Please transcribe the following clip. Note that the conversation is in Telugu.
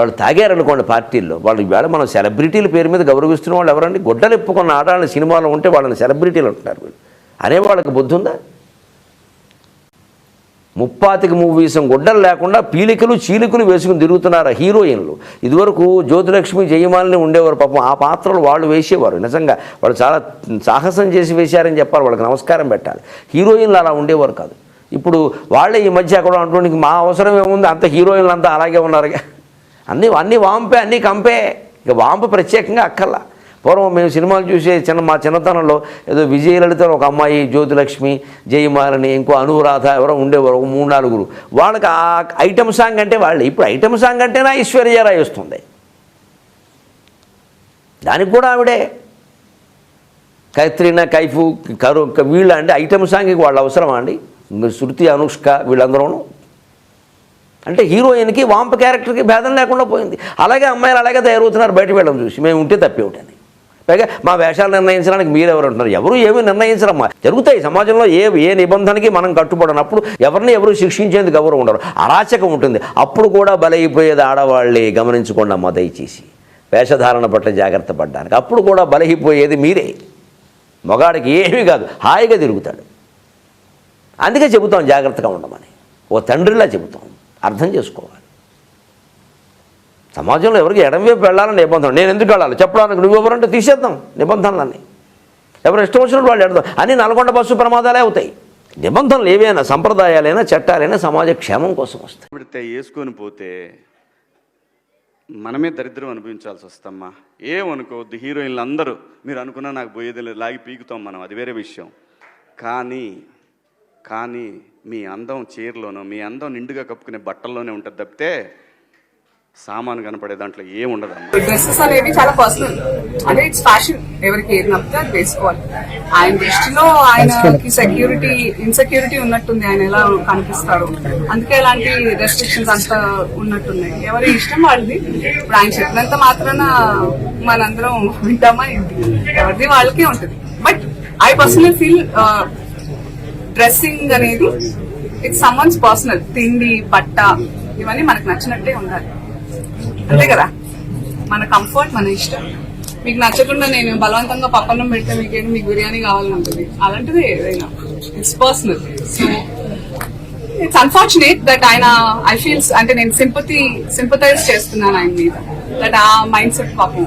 వాళ్ళు తాగారనుకోండి పార్టీల్లో వాళ్ళు ఈవేళ మనం సెలబ్రిటీల పేరు మీద గౌరవిస్తున్న వాళ్ళు ఎవరండి? గుడ్డలు ఎప్పుకున్న ఆడాలని సినిమాలో ఉంటే వాళ్ళని సెలబ్రిటీలు అంటున్నారు వీళ్ళు. అనే వాళ్ళకి బుద్ధి ఉందా? ముప్పాతికి మూవీసం గుడ్డలు లేకుండా పీలికలు చీలికలు వేసుకుని తిరుగుతున్నారు హీరోయిన్లు? ఇదివరకు జ్యోతిలక్ష్మి జయమాలని ఉండేవారు పాపం. ఆ పాత్రలు వాళ్ళు వేసేవారు. నిజంగా వాళ్ళు చాలా సాహసం చేసి వేశారని చెప్పాలి. వాళ్ళకి నమస్కారం పెట్టాలి. హీరోయిన్లు అలా ఉండేవారు కాదు. ఇప్పుడు వాళ్ళే ఈ మధ్య అక్కడ అంటుండే మా అవసరం ఏముంది? అంత హీరోయిన్లు అంతా అలాగే ఉన్నారుగా. అన్నీ అన్నీ వాంపే అన్నీ కంపే. ఇక వాంపు ప్రత్యేకంగా అక్కర్లా. పూర్వం మేము సినిమాలు చూసే చిన్న మా చిన్నతనంలో ఏదో విజయలలిత ఒక అమ్మాయి జ్యోతిలక్ష్మి జయమాలని ఇంకో అనురాధ ఎవరో ఉండేవారు ఒక మూడు నాలుగురు. వాళ్ళకి ఆ ఐటమ్ సాంగ్ అంటే వాళ్ళు. ఇప్పుడు ఐటమ్ సాంగ్ అంటేనా ఐశ్వర్యరాయ్ వస్తుంది. దానికి కూడా ఆవిడే. కత్రినా కైఫు కరు వీళ్ళు అంటే ఐటమ్ సాంగ్కి వాళ్ళు అవసరమా అండి? శృతి అనుష్క వీళ్ళందరూనూ అంటే హీరోయిన్కి వాంప క్యారెక్టర్కి భేదం లేకుండా పోయింది. అలాగే అమ్మాయిలు అలాగే తయారవుతున్నారు బయట వెళ్ళడం చూసి. మేము ఉంటే తప్పే ఒకటని. పైగా మా వేషాలు నిర్ణయించడానికి మీరెవరు అంటున్నారు ఎవరు ఏమీ నిర్ణయించరమ్మా. జరుగుతాయి సమాజంలో ఏ ఏ నిబంధనకి మనం కట్టుబడినప్పుడు ఎవరిని ఎవరు శిక్షించేందుకు ఎవరు ఉండరు. అరాచకం ఉంటుంది. అప్పుడు కూడా బలైపోయేది ఆడవాళ్ళే గమనించుకోండి అమ్మ దయచేసి. వేషధారణ పట్ల జాగ్రత్త పడ్డానికి. అప్పుడు కూడా బలహిపోయేది మీరే. మగాడికి ఏమీ కాదు. హాయిగా తిరుగుతాడు. అందుకే చెబుతాం జాగ్రత్తగా ఉండమని. ఓ తండ్రిలా చెబుతాం. అర్థం చేసుకోవాలి. సమాజంలో ఎవరికి ఎడమవైపు వెళ్ళాలని నిబంధన నేను ఎందుకు వెళ్ళాలి? చెప్పడానికి నువ్వు ఎవరంటే తీసేద్దాం నిబంధనలన్నీ. ఎవరు ఇష్టం వచ్చినట్టు వాళ్ళు ఎడదాం అన్ని నల్గొండ బస్సు ప్రమాదాలే అవుతాయి. నిబంధనలు ఏవైనా సంప్రదాయాలైనా చట్టాలైనా సమాజ క్షేమం కోసం వస్తాయి. పెడితే వేసుకొని పోతే మనమే దరిద్రం అనుభవించాల్సి వస్తమ్మా. ఏమనుకోవద్దు హీరోయిన్లు అందరూ మీరు అనుకున్నా నాకు పోయేది లేదు లాగి పీకుతాం మనం అది వేరే విషయం. కానీ కానీ మీ అందం చీరలోనో మీ అందం నిండుగా కప్పుకునే బట్టల్లోనే ఉంటుంది తప్పితే సామాను కనపడే దాంట్లో ఏం ఉండదమ్మా. డ్రెస్సెస్ అనేవి చాలా పర్సనల్ అంటే ఇట్స్ ఫ్యాషన్ ఎవరికి ఏది నప్పితే అది వేసుకోవాలి. ఆయన దృష్టిలో ఆయనకి సెక్యూరిటీ ఇన్సెక్యూరిటీ ఉన్నట్టుంది ఆయన ఎలా కనిపిస్తాడు. అందుకే ఇలాంటి రెస్ట్రిక్షన్స్ అంతా ఉన్నట్టున్నాయి. ఎవరి ఇష్టం వాళ్ళది. ఇప్పుడు ఆయన చెప్పినంత మాత్రాన మనందరం వింటామా ఏంటి? ఎవరిది వాళ్ళకే ఉంటుంది. But I personal feel dressing అనేది ఇట్స్ సమ్మన్స్ పర్సనల్ తిండి బట్ట ఇవన్నీ మనకు నచ్చినట్టే ఉండాలి. అంతే కదా? మన కంఫర్ట్ మన ఇష్టం. మీకు నచ్చకుండా నేను బలవంతంగా పప్పన్నం పెడితే మీకేంటి మీకు బిర్యానీ కావాలని ఉంటుంది. అలాంటిది ఏదైనా. It's personal so it's unfortunate that ఆయన ఐ ఫీల్స్ అంటే నేను సింపతి సింపతైజ్ చేస్తున్నాను ఆయన మీద. దట్ ఆ మైండ్ సెట్ పాపం.